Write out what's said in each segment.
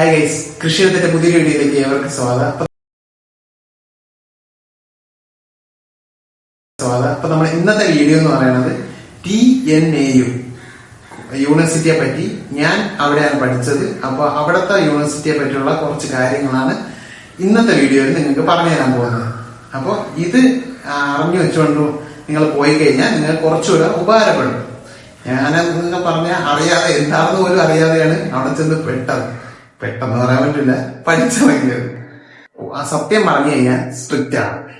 Hi guys കൃഷിയിടത്തിന്റെ പുതിയ വീഡിയോയിലേക്ക് ഏവർക്ക് സ്വാഗതം. സ്വാഗതം. അപ്പൊ നമ്മൾ ഇന്നത്തെ വീഡിയോ എന്ന് പറയുന്നത് ടി എൻ എ യു യൂണിവേഴ്സിറ്റിയെ പറ്റി ഞാൻ അവിടെയാണ് പഠിച്ചത്. അപ്പൊ അവിടുത്തെ യൂണിവേഴ്സിറ്റിയെ പറ്റിയുള്ള കുറച്ച് കാര്യങ്ങളാണ് ഇന്നത്തെ വീഡിയോയിൽ നിങ്ങൾക്ക് പറഞ്ഞു തരാൻ പോകുന്നത്. അപ്പോൾ ഇത് അറിഞ്ഞു വെച്ചുകൊണ്ട് നിങ്ങൾ പോയി കഴിഞ്ഞാൽ നിങ്ങൾ കുറച്ചുകൂടെ ഉപകാരപ്പെടും. ഞാൻ നിങ്ങൾ പറഞ്ഞ അറിയാതെ എന്താണെന്ന് പോലും അറിയാതെയാണ് അവിടെ ചെന്ന് പെട്ടത്. പെട്ടെന്ന് പറയാൻ പറ്റില്ല. പഠിച്ചിറങ്ങിയത് ആ സത്യം പറഞ്ഞു കഴിഞ്ഞാൽ സ്ട്രിക്റ്റ് ആണ്.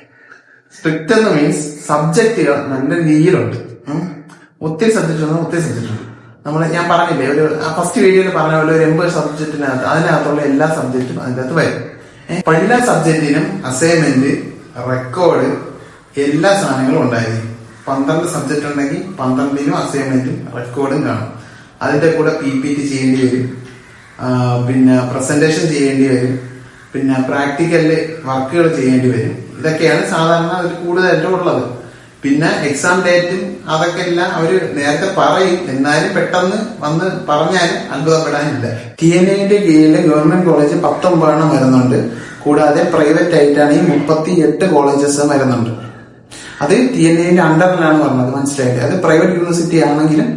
സ്ട്രിക്റ്റ് എന്ന് മീൻസ് സബ്ജക്റ്റുകൾ നല്ല രീതിയിലുണ്ട്. ഒത്തിരി സബ്ജക്റ്റ് ഉണ്ട് ഒത്തിരി സബ്ജക്റ്റ് ഉണ്ട്. നമ്മൾ ഞാൻ പറഞ്ഞില്ലേ ഒരു ആ ഫസ്റ്റ് വീഡിയോയിൽ പറഞ്ഞ പോലെ ഒരു എൺപത് സബ്ജക്റ്റിനകത്ത് അതിനകത്തുള്ള എല്ലാ സബ്ജക്റ്റും അതിന്റെ അകത്ത് വരും. എല്ലാ സബ്ജക്റ്റിനും അസൈൻമെന്റ് റെക്കോർഡ് എല്ലാ സാധനങ്ങളും ഉണ്ടായിരിക്കും. പന്ത്രണ്ട് സബ്ജക്റ്റ് ഉണ്ടെങ്കിൽ പന്ത്രണ്ടിനും അസൈൻമെന്റും റെക്കോർഡും കാണും. അതിന്റെ കൂടെ പി പി ടി ചെയ്യേണ്ടി വരും. പിന്നെ പ്രസന്റേഷൻ ചെയ്യേണ്ടി വരും. പിന്നെ പ്രാക്ടിക്കൽ വർക്കുകൾ ചെയ്യേണ്ടി വരും. ഇതൊക്കെയാണ് സാധാരണ അതിൽ കൂടുതലായിട്ടും ഉള്ളത്. പിന്നെ എക്സാം ഡേറ്റും അതൊക്കെ എല്ലാം അവർ നേരത്തെ പറയും. എന്നാലും പെട്ടെന്ന് വന്ന് പറഞ്ഞാലും അത്ഭുതപ്പെടാനില്ല ടി എൻ ഐയുടെ കീഴിൽ ഗവൺമെന്റ് കോളേജ് പത്തൊമ്പതെണ്ണം വരുന്നുണ്ട്. കൂടാതെ പ്രൈവറ്റ് ആയിട്ടാണെങ്കിൽ മുപ്പത്തി എട്ട് കോളേജസ് വരുന്നുണ്ട്. അത് ടി എൻ ഐന്റെ അണ്ടറിലാണ് പറഞ്ഞത്. മനസ്സിലായില്ലേ? അത് പ്രൈവറ്റ് യൂണിവേഴ്സിറ്റി ആണെങ്കിലും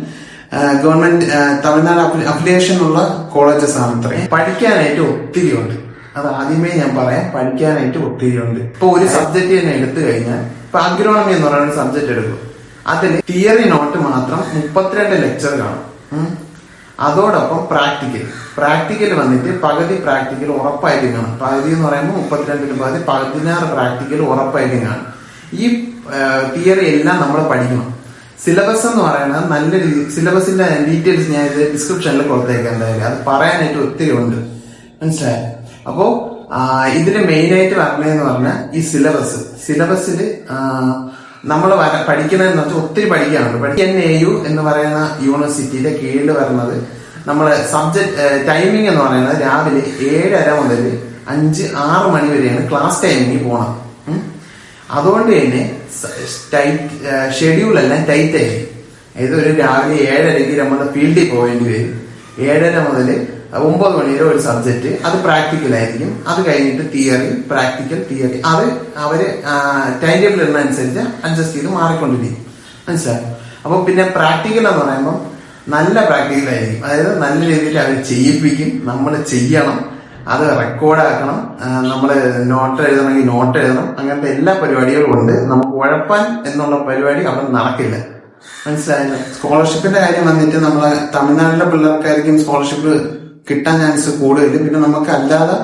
ഗവൺമെന്റ് തമിഴ്നാട് അഫിലിയേഷൻ ഉള്ള കോളേജസ് ആണ് ഇത്രയും. പഠിക്കാനായിട്ട് ഒത്തിരി ഉണ്ട് അത് ആദ്യമേ ഞാൻ പറയാം. പഠിക്കാനായിട്ട് ഒത്തിരി ഉണ്ട് ഇപ്പൊ ഒരു സബ്ജക്ട് തന്നെ എടുത്തു കഴിഞ്ഞാൽ ഇപ്പൊ അഗ്രോണമി എന്ന് പറയുന്ന സബ്ജക്ട് എടുക്കും അതിൽ തിയറി നോട്ട് മാത്രം മുപ്പത്തിരണ്ട് ലെക്ചർ കാണും. അതോടൊപ്പം പ്രാക്ടിക്കൽ പ്രാക്ടിക്കൽ വന്നിട്ട് പകുതി പ്രാക്ടിക്കൽ ഉറപ്പായിട്ടും കാണും. പകുതി എന്ന് പറയുമ്പോൾ മുപ്പത്തിരണ്ടിന് പകുതി പതിനാറ് പ്രാക്ടിക്കൽ ഉറപ്പായിട്ടും കാണും. ഈ തിയറി എല്ലാം നമ്മൾ പഠിക്കണം. സിലബസ് എന്ന് പറയുന്നത് നല്ല രീതി സിലബസിന്റെ ഡീറ്റെയിൽസ് ഞാൻ ഇത് ഡിസ്ക്രിപ്ഷനിൽ കൊടുത്തേക്കാം എന്തായാലും. അത് പറയാനായിട്ട് ഒത്തിരി ഉണ്ട് മനസ്സിലായോ? അപ്പോ ഇതിന് മെയിൻ ആയിട്ട് പറഞ്ഞതെന്ന് പറഞ്ഞാൽ ഈ സിലബസ് സിലബസിൽ നമ്മൾ പഠിക്കണമെന്ന് വെച്ചാൽ ഒത്തിരി പഠിക്കാനുണ്ട്. പഠിക്കാൻ എൻ എ യു എന്ന് പറയുന്ന യൂണിവേഴ്സിറ്റിയുടെ കീഴിൽ വരുന്നത് നമ്മളെ സബ്ജക്ട് ടൈമിംഗ് എന്ന് പറയുന്നത് രാവിലെ ഏഴര മുതൽ അഞ്ച് ആറ് മണി വരെയാണ് ക്ലാസ് ടൈമിംഗ് പോണം ഉം. അതുകൊണ്ട് തന്നെ ഷെഡ്യൂൾ എല്ലാം ടൈറ്റ് ആയിരിക്കും ഇത് ഒരു രാവിലെ ഏഴരയ്ക്ക് നമ്മൾ ഫീൽഡിൽ പോകേണ്ടി വരും. ഏഴര മുതൽ ഒമ്പത് മണി വരെ ഒരു സബ്ജക്റ്റ് അത് പ്രാക്ടിക്കൽ ആയിരിക്കും. അത് കഴിഞ്ഞിട്ട് തിയറി പ്രാക്ടിക്കൽ തിയറി അത് അവർ ടൈം ടേബിൾ ഇടുന്നതനുസരിച്ച് അഡ്ജസ്റ്റ് ചെയ്ത് മാറിക്കൊണ്ടിരിക്കും. മനസ്സിലായി? അപ്പൊ പിന്നെ പ്രാക്ടിക്കൽ എന്ന് പറയുമ്പോൾ നല്ല പ്രാക്ടിക്കൽ ആയിരിക്കും. അതായത് നല്ല രീതിയിൽ അവർ ചെയ്യിപ്പിക്കും. നമ്മൾ ചെയ്യണം. അത് റെക്കോർഡാക്കണം. നമ്മൾ നോട്ട് എഴുതണമെങ്കിൽ നോട്ട് എഴുതണം. അങ്ങനത്തെ എല്ലാ പരിപാടികളും ഉണ്ട്. നമുക്ക് ഉഴപ്പാൻ എന്നുള്ള പരിപാടി അവിടെ നടക്കില്ല. മനസ്സിലായില്ല? സ്കോളർഷിപ്പിന്റെ കാര്യം വന്നിട്ട് നമ്മളെ തമിഴ്നാട്ടിലെ പിള്ളേർക്കായിരിക്കും സ്കോളർഷിപ്പ് കിട്ടാൻ ചാൻസ് കൂടുതൽ. പിന്നെ നമുക്ക് അല്ലാതെ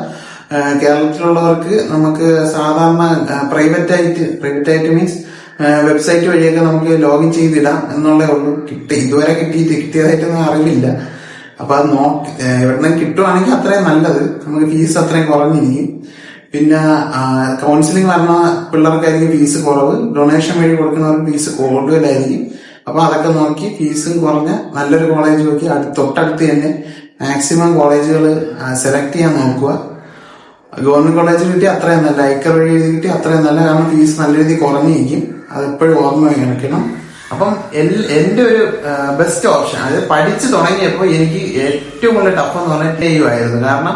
കേരളത്തിലുള്ളവർക്ക് നമുക്ക് സാധാരണ പ്രൈവറ്റ് ആയിട്ട് പ്രൈവറ്റ് ആയിട്ട് മീൻസ് വെബ്സൈറ്റ് വഴിയൊക്കെ നമുക്ക് ലോഗിൻ ചെയ്തിടാം. എന്നുള്ള ഉള്ളൂ. കിട്ടി ഇതുവരെ കിട്ടിയിട്ട് കിട്ടിയതായിട്ടൊന്നും അറിവില്ല. അപ്പൊ അത് നോ എവിടെന്നും കിട്ടുവാണെങ്കിൽ അത്രയും നല്ലത്. നമുക്ക് ഫീസ് അത്രയും കുറഞ്ഞിരിക്കും പിന്നെ കൗൺസിലിംഗ് പറഞ്ഞ പിള്ളേർക്കായിരിക്കും ഫീസ് കുറവ്. ഡൊണേഷൻ വഴി കൊടുക്കുന്നവർക്ക് ഫീസ് കൂടുതലായിരിക്കും. അപ്പൊ അതൊക്കെ നോക്കി ഫീസ് കുറഞ്ഞ നല്ലൊരു കോളേജ് നോക്കി തൊട്ടടുത്ത് തന്നെ മാക്സിമം കോളേജുകൾ സെലക്ട് ചെയ്യാൻ നോക്കുക. ഗവൺമെന്റ് കോളേജിൽ കിട്ടി അത്രയും നല്ല ഐക്കർ വഴി കിട്ടി അത്രയും നല്ല കാരണം ഫീസ് നല്ല രീതിയിൽ കുറഞ്ഞിരിക്കും. അത് എപ്പോഴും ഓർമ്മ കാണിക്കണം അപ്പം എന്റെ ഒരു ബെസ്റ്റ് ഓപ്ഷൻ അത് പഠിച്ചു തുടങ്ങിയപ്പോൾ എനിക്ക് ഏറ്റവും കൂടുതൽ ടഫ് എന്ന് പറഞ്ഞാൽ ടെയു ആയിരുന്നു. കാരണം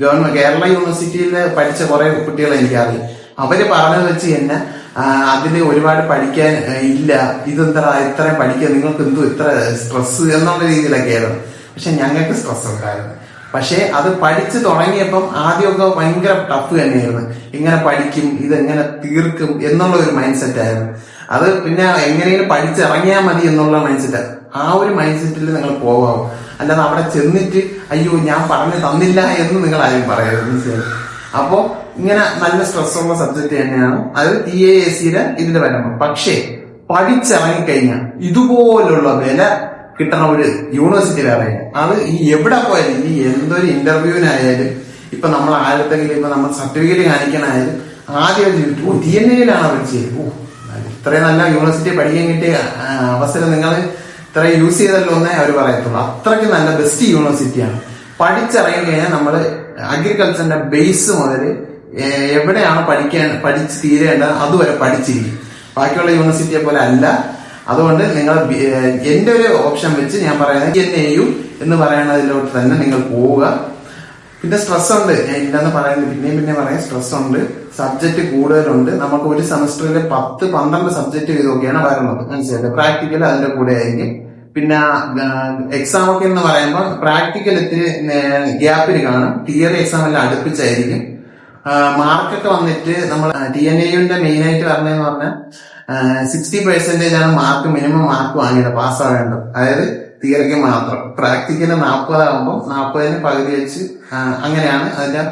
ഗവൺമെന്റ് കേരള യൂണിവേഴ്സിറ്റിയിൽ പഠിച്ച കുറെ കുട്ടികളെ എനിക്കറിയാം. അവർ പറഞ്ഞത് വെച്ച് എന്നെ അതിന് ഒരുപാട് പഠിക്കാൻ ഇല്ല. ഇതെന്താ ഇത്രയും പഠിക്കാൻ നിങ്ങൾക്ക് എന്തോ ഇത്ര സ്ട്രെസ് എന്നുള്ള രീതിയിലൊക്കെ ആയിരുന്നു. പക്ഷെ ഞങ്ങൾക്ക് സ്ട്രെസ് ഉണ്ടായിരുന്നു. പക്ഷേ അത് പഠിച്ചു തുടങ്ങിയപ്പം ആദ്യമൊക്കെ ഭയങ്കര ടഫ് തന്നെയായിരുന്നു. ഇങ്ങനെ പഠിക്കും ഇതെങ്ങനെ തീർക്കും എന്നുള്ള ഒരു മൈൻഡ് സെറ്റ് ആയിരുന്നു. അത് പിന്നെ എങ്ങനെയും പഠിച്ചിറങ്ങിയാൽ മതി എന്നുള്ള മൈൻഡ് സെറ്റ് ആ ഒരു മൈൻഡ് സെറ്റിൽ നിങ്ങൾ പോകാവൂ. അല്ലാതെ അവിടെ ചെന്നിട്ട് അയ്യോ ഞാൻ പറഞ്ഞു തന്നില്ല എന്ന് നിങ്ങൾ ആരും പറയരുത് അപ്പോൾ അപ്പോ ഇങ്ങനെ നല്ല സ്ട്രെസ് ഉള്ള സബ്ജക്ട് തന്നെയാണ് അത് ടി എ എസ് സിയുടെ ഇതിന്റെ വരുമ്പോൾ പക്ഷേ പഠിച്ചിറങ്ങിക്കഴിഞ്ഞാൽ ഇതുപോലുള്ള വില കിട്ടണ ഒരു യൂണിവേഴ്സിറ്റി വേറെ അത് ഈ എവിടെ പോയാലും ഈ എന്തൊരു ഇന്റർവ്യൂവിനായാലും ഇപ്പൊ നമ്മൾ ആരത്തെങ്കിലും ഇപ്പൊ നമ്മൾ സർട്ടിഫിക്കറ്റ് കാണിക്കണായാലും ആദ്യം ടി എൻ എയിലാണ് അവർ ചെയ്യുന്നത്. ഇത്രയും നല്ല യൂണിവേഴ്സിറ്റി പഠിക്കാൻ കിട്ടിയ അവസരം നിങ്ങൾ ഇത്രയും യൂസ് ചെയ്തല്ലോ എന്നേ അവർ പറയത്തുള്ളൂ. അത്രയ്ക്ക് നല്ല ബെസ്റ്റ് യൂണിവേഴ്സിറ്റിയാണ് പഠിച്ചിറങ്ങി കഴിഞ്ഞാൽ നമ്മൾ അഗ്രികൾച്ചറിന്റെ ബേസ് മുതൽ എവിടെയാണ് പഠിക്കാൻ പഠിച്ച് തീരേണ്ടത് അതുവരെ പഠിച്ചിരിക്കും. ബാക്കിയുള്ള യൂണിവേഴ്സിറ്റിയെ പോലെ അല്ല. അതുകൊണ്ട് നിങ്ങൾ എന്റെ ഒരു ഓപ്ഷൻ വെച്ച് ഞാൻ പറയുന്നത് എൻ എ യു എന്ന് പറയുന്നതിലോട്ട് തന്നെ നിങ്ങൾ പോവുക. പിന്നെ സ്ട്രെസ് ഉണ്ട്. ഞാൻ ഇല്ലെന്ന് പറയുന്നത് പിന്നെയും പിന്നെ പറയാം സ്ട്രെസ് ഉണ്ട്. സബ്ജക്ട് കൂടുതലുണ്ട്. നമുക്ക് ഒരു സെമസ്റ്ററിൽ പത്ത് പന്ത്രണ്ട് സബ്ജക്ട് വീതമൊക്കെയാണ് വരുന്നത് മനസ്സിലായത് പ്രാക്ടിക്കൽ അതിന്റെ കൂടെ ആയിരിക്കും. പിന്നെ എക്സാം ഒക്കെ എന്ന് പറയുമ്പോൾ പ്രാക്ടിക്കൽ ഇത്തിരി ഗ്യാപ്പിൽ കാണും. തിയറി എക്സാം എല്ലാം അടുപ്പിച്ചായിരിക്കും. മാർക്കൊക്കെ വന്നിട്ട് നമ്മൾ ടി എൻ എയുടെ മെയിൻ ആയിട്ട് പറഞ്ഞതെന്ന് പറഞ്ഞാൽ സിക്സ്റ്റി പെർസെന്റേജ് ആണ് മാർക്ക് മിനിമം മാർക്ക് വാങ്ങിയത് പാസ്സാവേണ്ടത് അതായത് തിയറിക്ക് മാത്രം. പ്രാക്ടിക്കൽ നാൽപ്പതാകുമ്പോൾ നാൽപ്പതിന് പകുതി വെച്ച് അങ്ങനെയാണ് അതിന്റെ